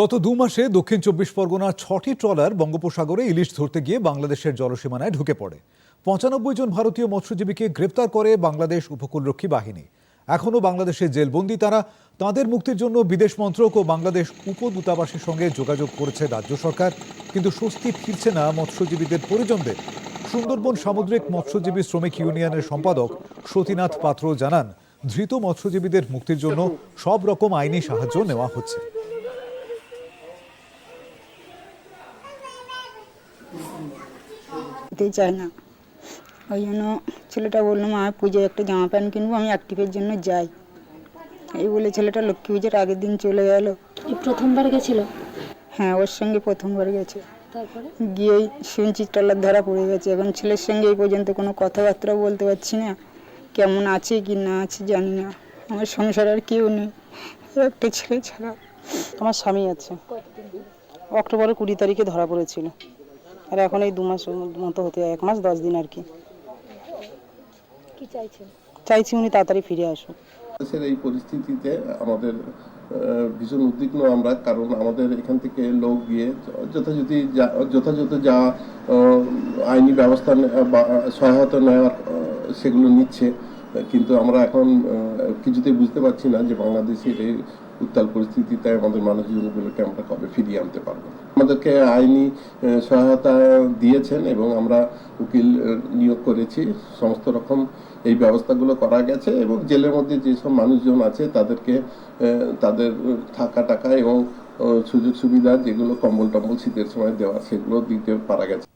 গত দু মাসে দক্ষিণ চব্বিশ পরগনার ছটি ট্রলার বঙ্গোপসাগরে ইলিশ ধরতে গিয়ে বাংলাদেশের জলসীমানায় ঢুকে পড়ে। পঁচানব্বই জন ভারতীয় মৎস্যজীবীকে গ্রেপ্তার করে বাংলাদেশ উপকূলরক্ষী বাহিনী। এখনও বাংলাদেশে জেলবন্দি তারা তাদের মুক্তির জন্য বিদেশ মন্ত্রক ও বাংলাদেশ উপদূতাবাসের সঙ্গে যোগাযোগ করেছে রাজ্য সরকার। কিন্তু স্বস্তি ফিরছে না মৎস্যজীবীদের পরিজনদের। সুন্দরবন সামুদ্রিক মৎস্যজীবী শ্রমিক ইউনিয়নের সম্পাদক সতীনাথ পাত্র জানান, ধৃত মৎস্যজীবীদের মুক্তির জন্য সব রকম আইনি সাহায্য নেওয়া হচ্ছে। যেতেই চায় না। ওই জন্য ছেলেটা বলল মা পুজোয় একটা জামা প্যান্ট কিনবো আমি অ্যাক্টিভের জন্য যাই। এই বলে ছেলেটা লক্ষ্মী পুজোর আগের দিন চলে গেল। প্রথমবার গেছিল? হ্যাঁ ওর সঙ্গে প্রথমবার গেছে। তারপরে? গিয়েই শুনছি ট্রলার ধরা পড়ে গেছে। এখন ছেলের সঙ্গে এই পর্যন্ত কোনো কথাবার্তা বলতে পারছি না। কেমন আছে কি না আছে জানি না। আমার সংসার আর কেউ নেই। একটা ছেলে ছাড়া। আমার স্বামী আছে। অক্টোবরের কুড়ি তারিখে ধরা পড়েছিল। আর এখন এই দু মাস মতো হতে এক মাস দশ দিন আর কি। কি চাইছি উনি তাড়াতাড়ি ফিরে আসুন দেশের এই পরিস্থিতিতে আমাদের ভীষণ উদ্বিগ্ন আমরা কারণ আমাদের এখান থেকে লোক গিয়ে যথাযথ যা যথাযথ যা আইনি ব্যবস্থা বা সহায়তা নেওয়ার সেগুলো নিচ্ছে। কিন্তু আমরা এখন কিছুতেই বুঝতে পারছি না যে বাংলাদেশের এই উত্তাল পরিস্থিতিতে আমাদের মানুষজনগুলোকে আমরা কবে ফিরিয়ে আনতে পারব? আমাদেরকে আইনি সহায়তা দিয়েছেন এবং আমরা উকিল নিয়োগ করেছি। সমস্ত রকম এই ব্যবস্থাগুলো করা গেছে এবং জেলের মধ্যে যেসব মানুষজন আছে তাদেরকে তাদের থাকা টাকা এবং সুযোগ সুবিধা যেগুলো কম্বল টম্বল শীতের সময় দেওয়া সেগুলো দিতে পারা গেছে।